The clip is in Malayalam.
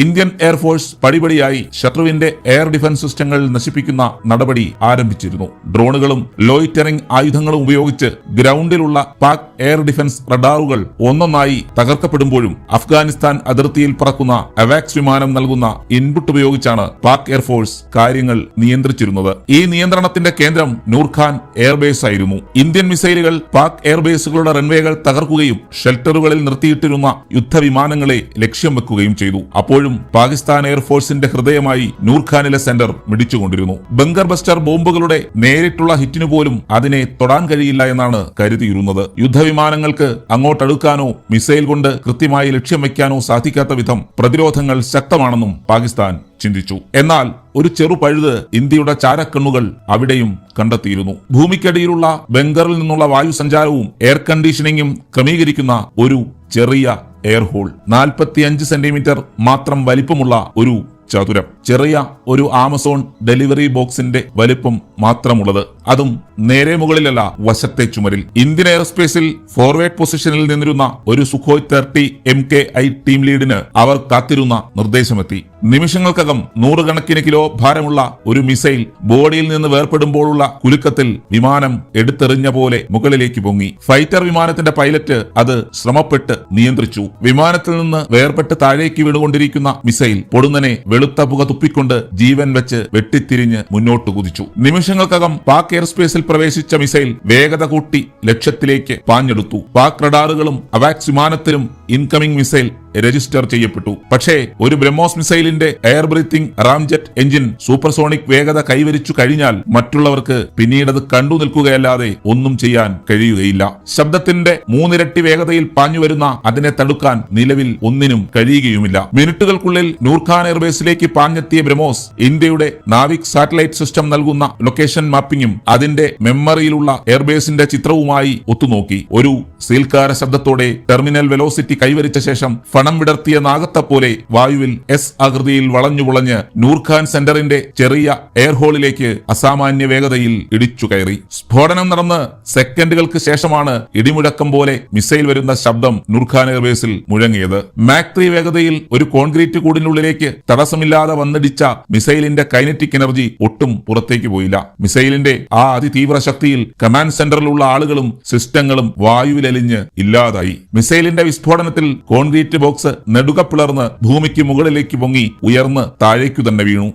ഇന്ത്യൻ എയർഫോഴ്സ് പടിപടിയായി ശത്രുവിന്റെ എയർ ഡിഫൻസ് സിസ്റ്റങ്ങൾ നശിപ്പിക്കുന്ന നടപടി ആരംഭിച്ചിരുന്നു. ഡ്രോണുകളും ലോയിറ്ററിംഗ് ആയുധങ്ങളും ഉപയോഗിച്ച് ഗ്രൗണ്ടിലുള്ള പാക് എയർ ഡിഫൻസ് റഡാറുകൾ ഒന്നൊന്നായി തകർക്കപ്പെടുമ്പോഴും അഫ്ഗാനിസ്ഥാൻ അതിർത്തിയിൽ പറക്കുന്ന അവാക്സ് വിമാനം നൽകുന്ന ഇൻപുട്ട് ഉപയോഗിച്ചാണ് പാക് എയർഫോഴ്സ് കാര്യങ്ങൾ നിയന്ത്രിച്ചിരുന്നത്. ഈ നിയന്ത്രണത്തിന്റെ കേന്ദ്രം നൂർഖാൻ എയർബേസ് ആയിരുന്നു. ഇന്ത്യൻ മിസൈലുകൾ പാക് എയർബേസുകളുടെ റൺവേകൾ തകർക്കുകയും ഷെൽട്ടറുകളിൽ നിർത്തിയിട്ടിരുന്ന യുദ്ധവിമാനങ്ങളെ ലക്ഷ്യം വെക്കുകയും ചെയ്തു. അപ്പോഴും പാകിസ്ഥാൻ എയർഫോഴ്സിന്റെ ഹൃദയമായി നൂർഖാനിലെ സെന്റർ മിടിച്ചുകൊണ്ടിരുന്നു. ബങ്കർ ബസ്റ്റർ ബോംബുകളുടെ നേരിട്ടുള്ള ഹിറ്റിനു പോലും അതിനെ തൊടാൻ കഴിയില്ല എന്നാണ് കരുതിയിരുന്നത്. യുദ്ധവിമാനങ്ങൾക്ക് അങ്ങോട്ടടുക്കാനോ മിസൈൽ കൊണ്ട് കൃത്യമായി ലക്ഷ്യം വയ്ക്കാനോ സാധിക്കാത്ത വിധം പ്രതിരോധങ്ങൾ ശക്തമാണെന്നും പാകിസ്ഥാൻ ചിന്തിച്ചു. എന്നാൽ ഒരു ചെറു പഴുത് ഇന്ത്യയുടെ ചാരക്കണ്ണുകൾ അവിടെയും കണ്ടെത്തിയിരുന്നു. ഭൂമിക്കടിയിലുള്ള ബംഗറിൽ നിന്നുള്ള വായു സഞ്ചാരവും എയർ കണ്ടീഷനിങ്ങും ക്രമീകരിക്കുന്ന ഒരു ചെറിയ എയർ ഹോൾ നാൽപ്പത്തിയഞ്ച് സെന്റിമീറ്റർ മാത്രം വലിപ്പമുള്ള ഒരു ചതുരം. ചെറിയ ഒരു ആമസോൺ ഡെലിവറി ബോക്സിന്റെ വലിപ്പം മാത്രമുള്ളത്. അതും നേരെ മുകളിലല്ല വശത്തെ ചുമരിൽ. ഇന്ത്യൻ എയർസ്പേസിൽ ഫോർവേഡ് പൊസിഷനിൽ നിന്നിരുന്ന ഒരു Sukhoi thirty M K I team ലീഡിന് അവർ കാത്തിരുന്ന നിർദ്ദേശമെത്തി. നിമിഷങ്ങൾക്കകം നൂറുകണക്കിന് കിലോ ഭാരമുള്ള ഒരു മിസൈൽ ബോഡിയിൽ നിന്ന് വേർപെടുമ്പോഴുള്ള കുലുക്കത്തിൽ വിമാനം എടുത്തെറിഞ്ഞ പോലെ മുകളിലേക്ക് പൊങ്ങി. ഫൈറ്റർ വിമാനത്തിന്റെ പൈലറ്റ് അത് ശ്രമപ്പെട്ട് നിയന്ത്രിച്ചു. വിമാനത്തിൽ നിന്ന് വേർപെട്ട് താഴേക്ക് വീണുകൊണ്ടിരിക്കുന്ന മിസൈൽ പൊടുന്നനെ വെളുത്ത പുക തുപ്പിക്കൊണ്ട് ജീവൻ വെച്ച് വെട്ടിത്തിരിഞ്ഞ് മുന്നോട്ട് കുതിച്ചു. നിമിഷങ്ങൾക്കകം പാക് എയർ സ്പേസിൽ പ്രവേശിച്ച മിസൈൽ വേഗത കൂട്ടി ലക്ഷ്യത്തിലേക്ക് പാഞ്ഞെടുത്തു. പാക് റഡാറുകളും അവാക്സ് വിമാനത്തിലും ഇൻകമിംഗ് മിസൈൽ രജിസ്റ്റർ ചെയ്യപ്പെട്ടു. പക്ഷേ ഒരു BrahMos മിസൈലിന്റെ air breathing ramjet engine supersonic വേഗത കൈവരിച്ചു കഴിഞ്ഞാൽ മറ്റുള്ളവർക്ക് പിന്നീടത് കണ്ടു നിൽക്കുകയല്ലാതെ ഒന്നും ചെയ്യാൻ കഴിയുകയില്ല. ശബ്ദത്തിന്റെ മൂന്നിരട്ടി വേഗതയിൽ പാഞ്ഞു വരുന്ന അതിനെ തടുക്കാൻ നിലവിൽ ഒന്നിനും കഴിയുകയുമില്ല. മിനിറ്റുകൾക്കുള്ളിൽ നൂർഖാൻ എയർബേസിലേക്ക് പാഞ്ഞെത്തിയ ബ്രഹ്മോസ് ഇന്ത്യയുടെ നാവിക് സാറ്റലൈറ്റ് സിസ്റ്റം നൽകുന്ന ലൊക്കേഷൻ മാപ്പിംഗും അതിന്റെ മെമ്മറിയിലുള്ള എയർബേസിന്റെ ചിത്രവുമായി ഒത്തുനോക്കി. ഒരു സീൽക്കാര ശബ്ദത്തോടെ ടെർമിനൽ വെലോസിറ്റി കൈവരിച്ച ശേഷം ഫണം വിടർത്തിയ നാഗത്തെ പോലെ വായുവിൽ എസ് ആകൃതിയിൽ വളഞ്ഞു പുളഞ്ഞ് നൂർഖാൻ സെന്ററിന്റെ ചെറിയ എയർ ഹോളിലേക്ക് അസാമാന്യ വേഗതയിൽ ഇടിച്ചു കയറി. സ്ഫോടനം നടന്ന് സെക്കൻഡുകൾക്ക് ശേഷമാണ് ഇടിമുഴക്കം പോലെ മിസൈൽ വരുന്ന ശബ്ദം നൂർഖാൻ എയർബേസിൽ മുഴങ്ങിയത്. മാക് വേഗതയിൽ ഒരു കോൺക്രീറ്റ് കൂടിനുള്ളിലേക്ക് തടസ്സമില്ലാതെ വന്നിടിച്ച മിസൈലിന്റെ കൈനറ്റിക് എനർജി ഒട്ടും പുറത്തേക്ക് പോയില്ല. മിസൈലിന്റെ ആ അതിതീവ്ര ശക്തിയിൽ കമാൻഡ് സെന്ററിലുള്ള ആളുകളും സിസ്റ്റങ്ങളും വായുവിലലിഞ്ഞ് ഇല്ലാതായി. മിസൈലിന്റെ വിസ്ഫോടനത്തിൽ കോൺക്രീറ്റ് ബോക്സ് നെടുക പിളർന്ന് ഭൂമിക്ക് മുകളിലേക്ക് പൊങ്ങി ഉയർന്ന് താഴേക്കു തന്നെ വീണു.